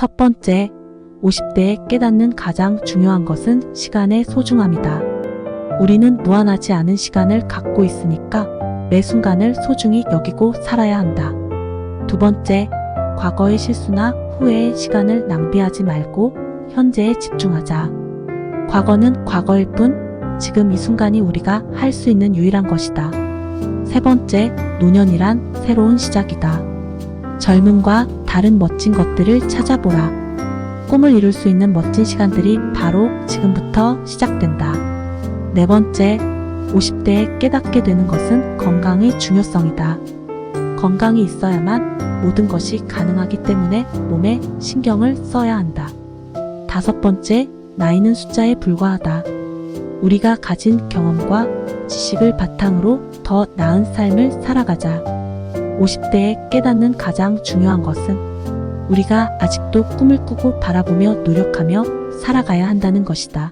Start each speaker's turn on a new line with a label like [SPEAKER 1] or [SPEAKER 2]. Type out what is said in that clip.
[SPEAKER 1] 첫 번째, 50대에 깨닫는 가장 중요한 것은 시간의 소중함이다. 우리는 무한하지 않은 시간을 갖고 있으니까 매 순간을 소중히 여기고 살아야 한다. 두 번째, 과거의 실수나 후회의 시간을 낭비하지 말고 현재에 집중하자. 과거는 과거일 뿐 지금 이 순간이 우리가 할 수 있는 유일한 것이다. 세 번째, 노년이란 새로운 시작이다. 젊음과 다른 멋진 것들을 찾아보라. 꿈을 이룰 수 있는 멋진 시간들이 바로 지금부터 시작된다. 네 번째, 50대에 깨닫게 되는 것은 건강의 중요성이다. 건강이 있어야만 모든 것이 가능하기 때문에 몸에 신경을 써야 한다. 다섯 번째, 나이는 숫자에 불과하다. 우리가 가진 경험과 지식을 바탕으로 더 나은 삶을 살아가자. 50대에 깨닫는 가장 중요한 것은 우리가 아직도 꿈을 꾸고 바라보며 노력하며 살아가야 한다는 것이다.